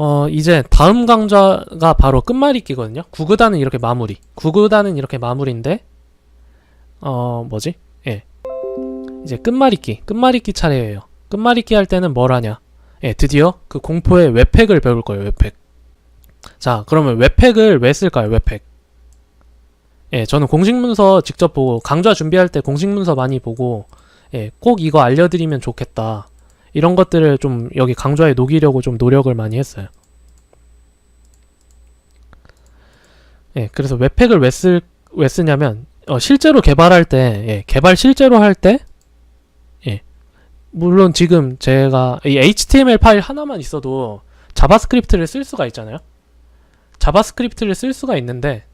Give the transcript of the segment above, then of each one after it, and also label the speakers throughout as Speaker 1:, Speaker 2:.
Speaker 1: 어, 이제 다음 강좌가 바로 끝말잇기거든요. 구구단은 이렇게 마무리. 구구단은 이렇게 마무리인데, 어, 뭐지? 예. 이제 끝말잇기. 끝말잇기 차례예요. 끝말잇기 할 때는 뭘 하냐? 예, 드디어 그 공포의 웹팩을 배울 거예요, 웹팩. 자, 그러면 웹팩을 왜 쓸까요, 웹팩? 예, 저는 공식문서 직접 보고, 강좌 준비할 때 공식문서 많이 보고, 예, 꼭 이거 알려드리면 좋겠다. 이런 것들을 좀 여기 강좌에 녹이려고 좀 노력을 많이 했어요. 예, 그래서 웹팩을 왜, 쓸, 왜 쓰냐면, 어, 실제로 개발할 때, 예, 개발 실제로 할 때, 예, 물론 지금 제가 이 HTML 파일 하나만 있어도 자바스크립트를 쓸 수가 있잖아요. 자바스크립트를 쓸 수가 있는데,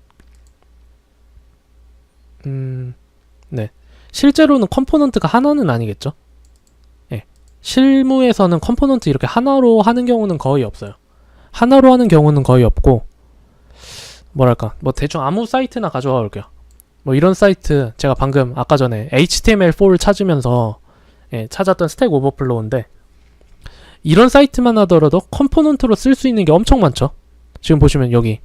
Speaker 1: 음, 네. 실제로는 컴포넌트가 하나는 아니겠죠? 예. 실무에서는 컴포넌트 이렇게 하나로 하는 경우는 거의 없어요. 하나로 하는 경우는 거의 없고, 뭐랄까, 뭐 대충 아무 사이트나 가져와 볼게요. 뭐 이런 사이트, 제가 방금 아까 전에 HTML4를 찾으면서 예, 찾았던 스택 오버플로우인데, 이런 사이트만 하더라도 컴포넌트로 쓸 수 있는 게 엄청 많죠. 지금 보시면 여기,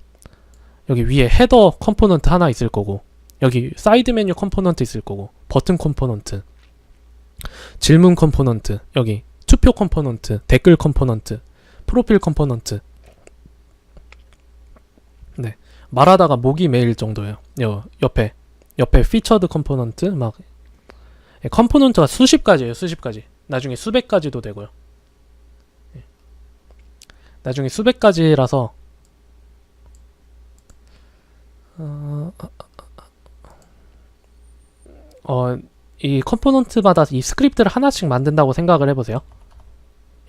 Speaker 1: 여기 위에 헤더 컴포넌트 하나 있을 거고, 여기 사이드 메뉴 컴포넌트 있을 거고 버튼 컴포넌트 질문 컴포넌트 여기 투표 컴포넌트 댓글 컴포넌트 프로필 컴포넌트. 네 말하다가 목이 메일 정도예요. 여, 옆에 옆에 피처드 컴포넌트 막. 예, 컴포넌트가 수십 가지예요 수십 가지. 나중에 수백 가지도 되고요. 예. 나중에 수백 가지라서. 어, 어, 이 컴포넌트마다 이 스크립트를 하나씩 만든다고 생각을 해보세요.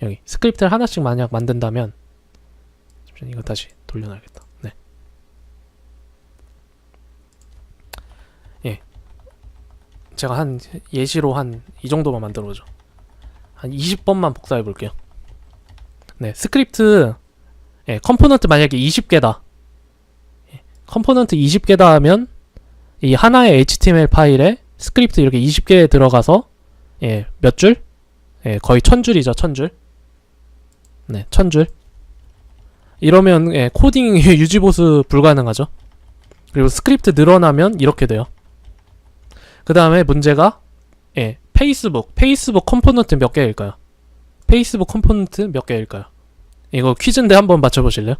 Speaker 1: 여기 스크립트를 하나씩 만약 만든다면 잠시만 이거 다시 돌려놔야겠다. 네. 예. 제가 한 예시로 한 이 정도만 만들어 보죠. 한 20번만 복사해 볼게요. 네, 스크립트 예, 컴포넌트 만약에 20개다. 예, 컴포넌트 20개다 하면 이 하나의 HTML 파일에 스크립트 이렇게 20개 들어가서 예, 몇 줄? 예, 거의 천 줄이죠, 천 줄. 네, 천 줄. 이러면 예, 코딩 유지보수 불가능하죠. 그리고 스크립트 늘어나면 이렇게 돼요. 그 다음에 문제가 예, 페이스북, 페이스북 컴포넌트 몇 개일까요? 페이스북 컴포넌트 몇 개일까요? 이거 퀴즈인데 한번 맞춰보실래요?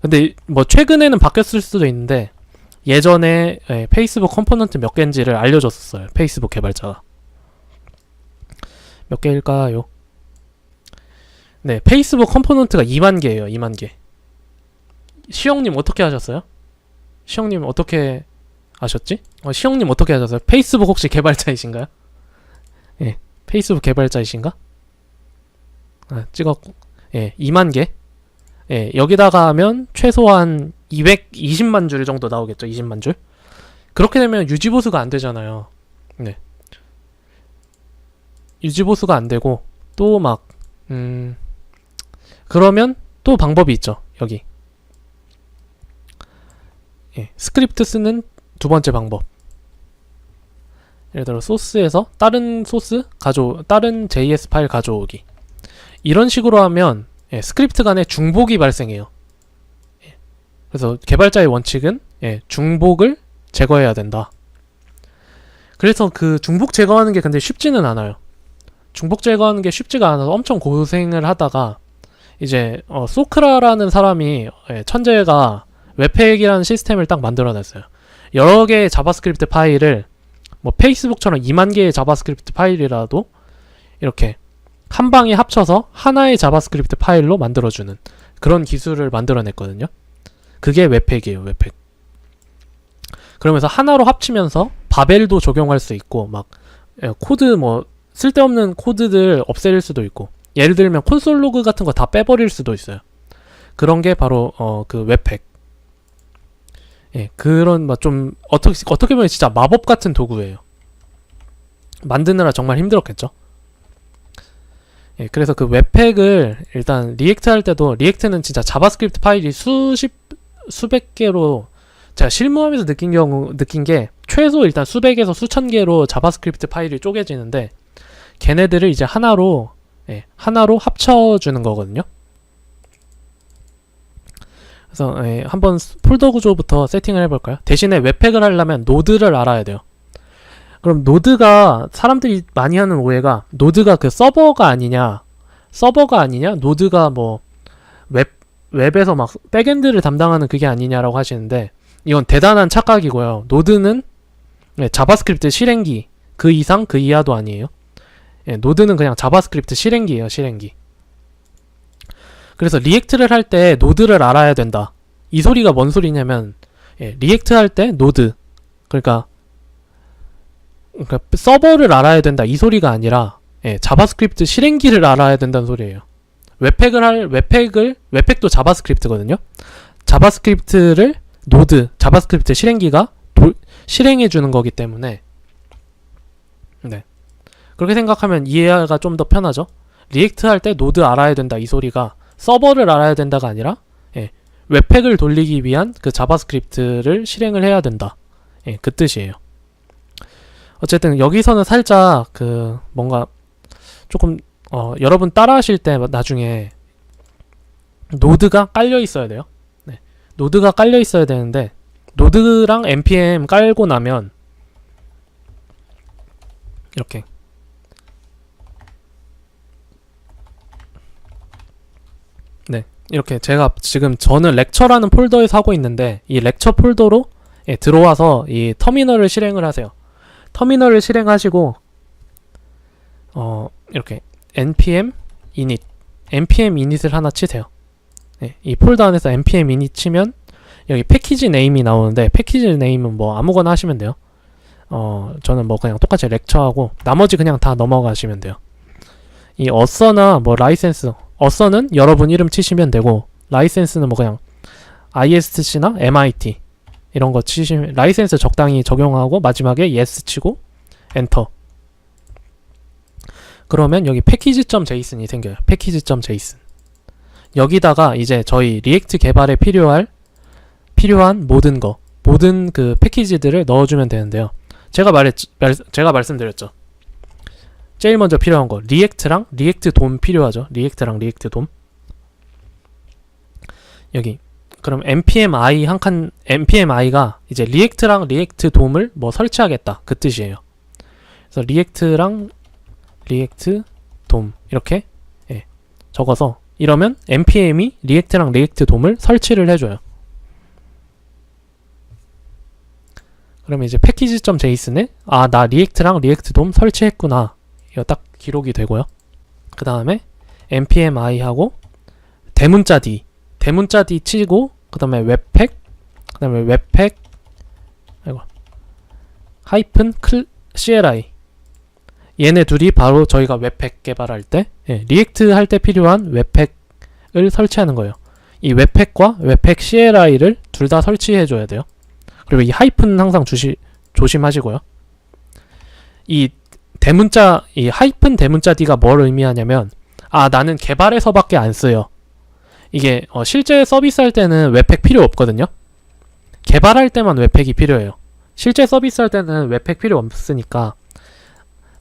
Speaker 1: 근데 뭐 최근에는 바뀌었을 수도 있는데 예전에 예, 페이스북 컴포넌트 몇 개인지를 알려줬었어요. 페이스북 개발자가. 몇 개일까요? 네, 페이스북 컴포넌트가 2만 개예요. 2만 개. 시영님 어떻게 하셨어요? 시영님 어떻게 아셨지? 어, 시영님 어떻게 하셨어요? 페이스북 혹시 개발자이신가요? 예, 페이스북 개발자이신가? 아, 찍었고, 예, 2만 개. 예, 여기다가 하면 최소한 220만 줄 정도 나오겠죠. 20만 줄. 그렇게 되면 유지보수가 안 되잖아요. 네. 유지보수가 안 되고 또 막 음. 그러면 또 방법이 있죠. 여기. 예, 스크립트 쓰는 두 번째 방법. 예를 들어 소스에서 다른 소스 가져 다른 JS 파일 가져오기. 이런 식으로 하면 예, 스크립트 간에 중복이 발생해요. 예. 그래서 개발자의 원칙은 예, 중복을 제거해야 된다. 그래서 그 중복 제거하는 게 근데 쉽지는 않아요. 중복 제거하는 게 쉽지가 않아서 엄청 고생을 하다가 이제 어, 소크라라는 사람이 예, 천재가 웹팩이라는 시스템을 딱 만들어냈어요. 여러 개의 자바스크립트 파일을 뭐 페이스북처럼 2만 개의 자바스크립트 파일이라도 이렇게 한 방에 합쳐서 하나의 자바스크립트 파일로 만들어주는 그런 기술을 만들어냈거든요. 그게 웹팩이에요, 웹팩. 그러면서 하나로 합치면서 바벨도 적용할 수 있고, 막, 예, 코드 뭐, 쓸데없는 코드들 없앨 수도 있고, 예를 들면 콘솔 로그 같은 거 다 빼버릴 수도 있어요. 그런 게 바로, 어, 그 웹팩. 예, 그런, 막 좀, 어떻게, 어떻게 보면 진짜 마법 같은 도구예요. 만드느라 정말 힘들었겠죠? 예, 그래서 그 웹팩을 일단 리액트 할 때도 리액트는 진짜 자바스크립트 파일이 수십 수백 개로 제가 실무하면서 느낀 경우 느낀 게 최소 일단 수백에서 수천 개로 자바스크립트 파일이 쪼개지는데 걔네들을 이제 하나로 예, 하나로 합쳐주는 거거든요. 그래서 예, 한번 스- 폴더 구조부터 세팅을 해볼까요? 대신에 웹팩을 하려면 노드를 알아야 돼요. 그럼 노드가 사람들이 많이 하는 오해가 노드가 그 서버가 아니냐, 서버가 아니냐, 노드가 뭐 웹 웹에서 막 백엔드를 담당하는 그게 아니냐라고 하시는데 이건 대단한 착각이고요. 노드는 네, 자바스크립트 실행기 그 이상 그 이하도 아니에요. 예, 노드는 그냥 자바스크립트 실행기예요, 실행기. 그래서 리액트를 할 때 노드를 알아야 된다. 이 소리가 뭔 소리냐면 예, 리액트 할 때 노드 그러니까 그러니까 서버를 알아야 된다 이 소리가 아니라 예, 자바스크립트 실행기를 알아야 된다는 소리예요. 웹팩을 할 웹팩을 웹팩도 자바스크립트거든요. 자바스크립트를 노드 자바스크립트 실행기가 도- 실행해 주는 거기 때문에 네 그렇게 생각하면 이해가 좀 더 편하죠. 리액트 할 때 노드 알아야 된다 이 소리가 서버를 알아야 된다가 아니라 예, 웹팩을 돌리기 위한 그 자바스크립트를 실행을 해야 된다. 예, 그 뜻이에요. 어쨌든 여기서는 살짝 그 뭔가 조금 어, 여러분 따라하실 때 나중에 노드가 깔려 있어야 돼요. 네. 노드가 깔려 있어야 되는데 노드랑 npm 깔고 나면 이렇게 네 이렇게 제가 지금 저는 렉처라는 폴더에서 하고 있는데 이 렉처 폴더로 예, 들어와서 이 터미널을 실행을 하세요. 터미널을 실행하시고 어 이렇게 npm init npm init을 하나 치세요. 네, 이 폴더 안에서 npm init 치면 여기 패키지 네임이 나오는데 패키지 네임은 뭐 아무거나 하시면 돼요. 어 저는 뭐 그냥 똑같이 렉처하고 나머지 그냥 다 넘어가시면 돼요. 이 어서나 뭐 라이센스 어서는 여러분 이름 치시면 되고 라이센스는 뭐 그냥 ISC나 MIT 이런 거 치시면 라이센스 적당히 적용하고 마지막에 yes 치고 엔터 그러면 여기 패키지.json이 생겨요. 패키지.json 여기다가 이제 저희 리액트 개발에 필요할 필요한 모든 거 모든 그 패키지들을 넣어주면 되는데요. 제가 말했 말, 제가 말씀드렸죠. 제일 먼저 필요한 거 리액트랑 리액트 돔 필요하죠. 리액트랑 리액트 돔 여기 그럼 npm i 한 칸 npm i가 이제 리액트랑 리액트 돔을 뭐 설치하겠다 그 뜻이에요. 그래서 리액트랑 리액트 돔 이렇게 예, 적어서 이러면 npm이 리액트랑 리액트 돔을 설치를 해줘요. 그러면 이제 패키지.json에 아 나 리액트랑 리액트 돔 설치했구나 이거 딱 기록이 되고요. 그 다음에 npm i하고 대문자 d 대문자 d 치고 그 다음에 웹팩 그 다음에 웹팩 아이고 하이픈 클 cli 얘네 둘이 바로 저희가 웹팩 개발할 때 예, 리액트 할 때 필요한 웹팩을 설치하는 거예요. 이 웹팩과 웹팩 CLI를 둘 다 설치해 줘야 돼요. 그리고 이 하이픈 항상 주시, 조심하시고요. 이 대문자 이 하이픈 대문자 D가 뭘 의미하냐면 아 나는 개발에서밖에 안 써요. 이게 어, 실제 서비스 할 때는 웹팩 필요 없거든요. 개발할 때만 웹팩이 필요해요. 실제 서비스 할 때는 웹팩 필요 없으니까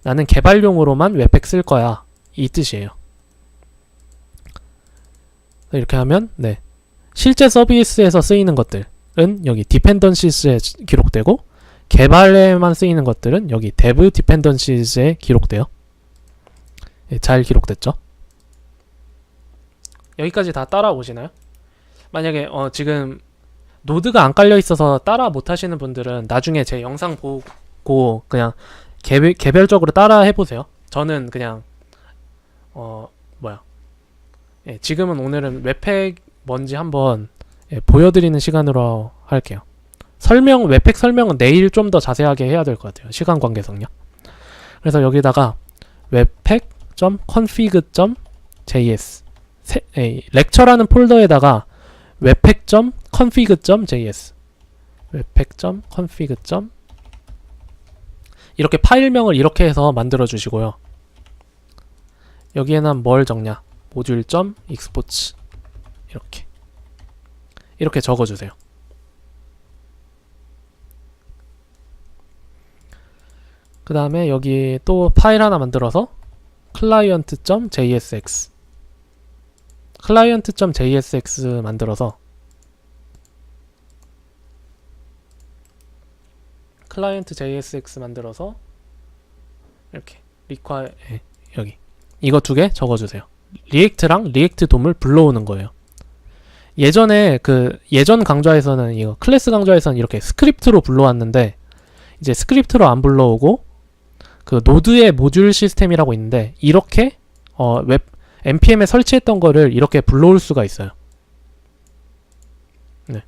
Speaker 1: 나는 개발용으로만 웹팩 쓸 거야. 이 뜻이에요. 이렇게 하면 네. 실제 서비스에서 쓰이는 것들은 여기 디펜던시스에 기록되고 개발에만 쓰이는 것들은 여기 dev dependencies에 기록돼요. 예, 잘 기록됐죠? 여기까지 다 따라오시나요? 만약에 어, 지금 노드가 안 깔려 있어서 따라 못 하시는 분들은 나중에 제 영상 보고 그냥 개별, 개별적으로 따라 해보세요. 저는 그냥 어 뭐야 예, 지금은 오늘은 웹팩 뭔지 한번 예, 보여드리는 시간으로 할게요. 설명 웹팩 설명은 내일 좀 더 자세하게 해야 될 것 같아요. 시간 관계상요. 그래서 여기다가 세, 에이, 렉처라는 폴더에다가 webpack.config.js webpack.config. 이렇게 파일명을 이렇게 해서 만들어 주시고요. 여기에는 뭘 적냐? 모듈.export 이렇게 이렇게 적어 주세요. 그 다음에 여기 또 파일 하나 만들어서 client.jsx client.jsx 만들어서 클라이언트 JSX 만들어서 이렇게 리ኳ 예, 여기 이거 두 개 적어주세요. 리액트랑 리액트 돔을 불러오는 거예요. 예전에 그 예전 강좌에서는 이거 클래스 강좌에서는 이렇게 스크립트로 불러왔는데 이제 스크립트로 안 불러오고 그 노드의 모듈 시스템이라고 있는데 이렇게 어, 웹 npm에 설치했던 거를 이렇게 불러올 수가 있어요. 네.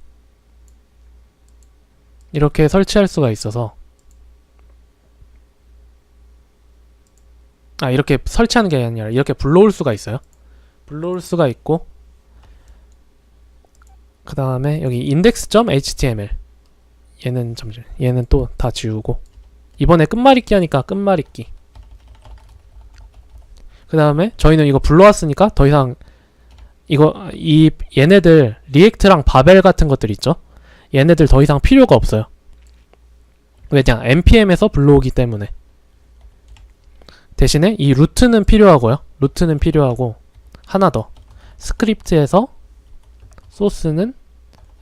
Speaker 1: 이렇게 설치할 수가 있어서. 아 이렇게 설치하는 게 아니라 이렇게 불러올 수가 있어요. 불러올 수가 있고 그 다음에 여기 index.html 얘는 잠시 얘는 또 다 지우고. 이번에 끝말잇기 하니까 끝말잇기. 그 다음에 저희는 이거 불러왔으니까 더 이상 이거 이 얘네들 리액트랑 바벨 같은 것들 있죠 얘네들 더 이상 필요가 없어요. 왜냐 npm에서 불러오기 때문에. 대신에 이 루트는 필요하고요. 루트는 필요하고 하나 더. 스크립트에서 소스는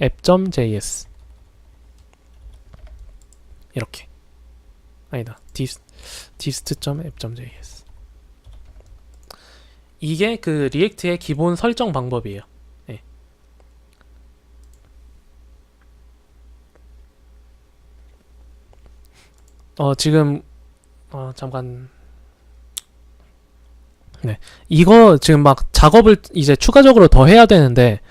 Speaker 1: app.js 이렇게. 아니다. dist, dist.app.js 이게 그 리액트의 기본 설정 방법이에요 예. 어 지금 어 잠깐 네 이거 지금 막 작업을 이제 추가적으로 더 해야 되는데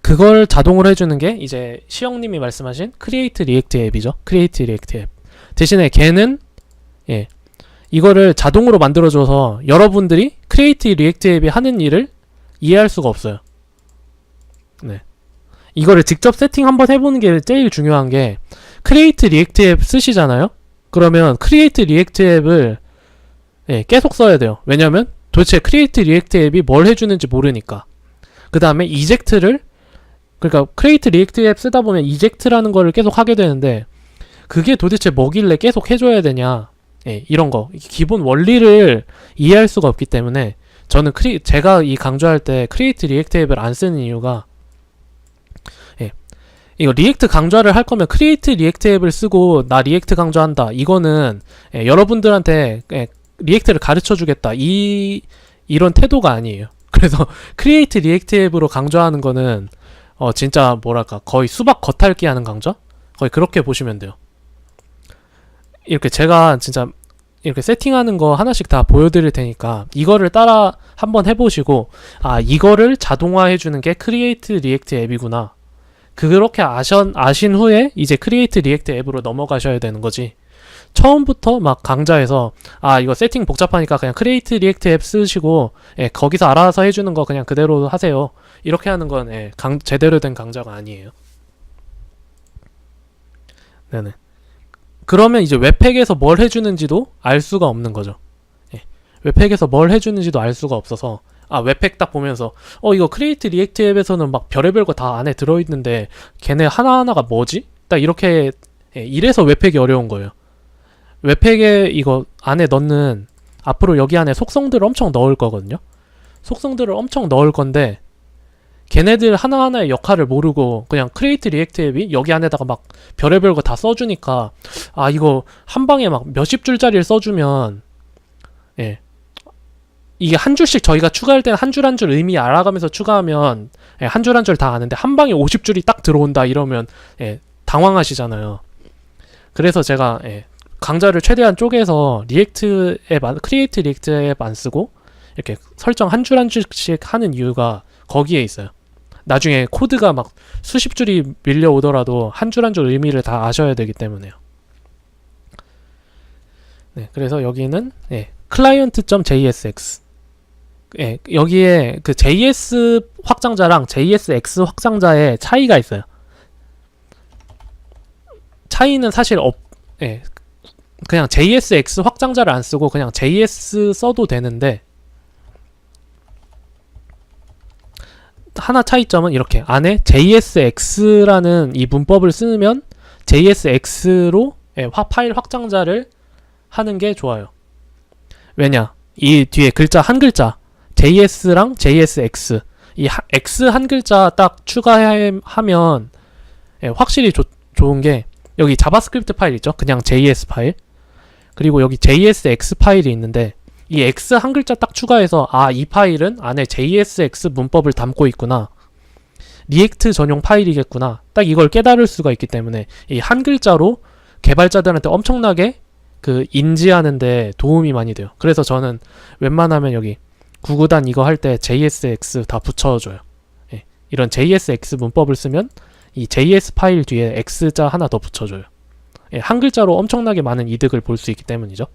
Speaker 1: 그걸 자동으로 해주는 게 이제 시영님이 말씀하신 크리에이트 리액트 앱이죠. 크리에이트 리액트 앱. 대신에 걔는 예 이거를 자동으로 만들어줘서 여러분들이 크리에이트 리액트 앱이 하는 일을 이해할 수가 없어요. 네. 이거를 직접 세팅 한번 해보는 게 제일 중요한 게 크리에이트 리액트 앱 쓰시잖아요. 그러면 크리에이트 리액트 앱을 예, 계속 써야 돼요. 왜냐면 도대체 크리에이트 리액트 앱이 뭘 해주는지 모르니까. 그 다음에 이젝트를 그러니까 크리에이트 리액트 앱 쓰다 보면 이젝트라는 거를 계속 하게 되는데 그게 도대체 뭐길래 계속 해줘야 되냐 예, 이런 거 기본 원리를 이해할 수가 없기 때문에 저는 크리 제가 이 강조할 때 크리에이트 리액트 앱을 안 쓰는 이유가 예, 이거 리액트 강좌를 할 거면 크리에이트 리액트 앱을 쓰고 나 리액트 강좌한다 이거는 예, 여러분들한테 예, 리액트를 가르쳐 주겠다 이 이런 태도가 아니에요 그래서 크리에이트 리액트 앱으로 강좌하는 거는 어 진짜 뭐랄까 거의 수박 겉핥기 하는 강좌? 거의 그렇게 보시면 돼요. 이렇게 제가 진짜 이렇게 세팅하는 거 하나씩 다 보여드릴 테니까 이거를 따라 한번 해보시고 아 이거를 자동화해 주는 게 크리에이트 리액트 앱이구나. 그렇게 아션, 아신 후에 이제 크리에이트 리액트 앱으로 넘어가셔야 되는 거지. 처음부터 막 강좌에서 아 이거 세팅 복잡하니까 그냥 크리에이트 리액트 앱 쓰시고 예, 거기서 알아서 해주는 거 그냥 그대로 하세요. 이렇게 하는 건 예, 강, 제대로 된 강좌가 아니에요. 네네. 그러면 이제 웹팩에서 뭘 해주는지도 알 수가 없는 거죠. 예. 웹팩에서 뭘 해주는지도 알 수가 없어서 아 웹팩 딱 보면서 어 이거 크리에이트 리액트 앱에서는 막 별의별 거 다 안에 들어있는데 걔네 하나하나가 뭐지? 딱 이렇게 예, 이래서 웹팩이 어려운 거예요. 웹팩에 이거 안에 넣는 앞으로 여기 안에 속성들을 엄청 넣을 거거든요. 속성들을 엄청 넣을 건데 걔네들 하나하나의 역할을 모르고 그냥 크리에이트 리액트 앱이 여기 안에다가 막 별의별 거 다 써주니까 아 이거 한 방에 막 몇십 줄짜리를 써주면 예 이게 한 줄씩 저희가 추가할 때는 한 줄 한 줄 의미 알아가면서 추가하면 예, 한 줄 한 줄 다 아는데 한 방에 50줄이 딱 들어온다 이러면 예, 당황하시잖아요. 그래서 제가 예, 강좌를 최대한 쪼개서 리액트 앱, 안, 크리에이트 리액트 앱안 쓰고 이렇게 설정 한 줄 한 줄씩 하는 이유가 거기에 있어요. 나중에 코드가 막 수십 줄이 밀려오더라도 한 줄 한 줄 의미를 다 아셔야 되기 때문에요. 네, 그래서 여기는 예, client.jsx 예, 여기에 그 JS 확장자랑 JSX 확장자의 차이가 있어요. 차이는 사실 없, 예, 그냥 JSX 확장자를 안 쓰고 그냥 JS 써도 되는데 하나 차이점은 이렇게 안에 JSX라는 이 문법을 쓰면 JSX로 예, 화 파일 확장자를 하는 게 좋아요. 왜냐? 이 뒤에 글자 한 글자 JS랑 JSX 이 하, X 한 글자 딱 추가하면 예, 확실히 좋, 좋은 게 여기 자바스크립트 파일 있죠? 그냥 JS 파일. 그리고 여기 JSX 파일이 있는데 이 X 한 글자 딱 추가해서 아, 이 파일은 안에 JSX 문법을 담고 있구나. 리액트 전용 파일이겠구나. 딱 이걸 깨달을 수가 있기 때문에 이 한 글자로 개발자들한테 엄청나게 그 인지하는데 도움이 많이 돼요. 그래서 저는 웬만하면 여기 구구단 이거 할 때 JSX 다 붙여줘요. 예, 이런 JSX 문법을 쓰면 이 JS 파일 뒤에 X자 하나 더 붙여줘요. 예, 한 글자로 엄청나게 많은 이득을 볼 수 있기 때문이죠.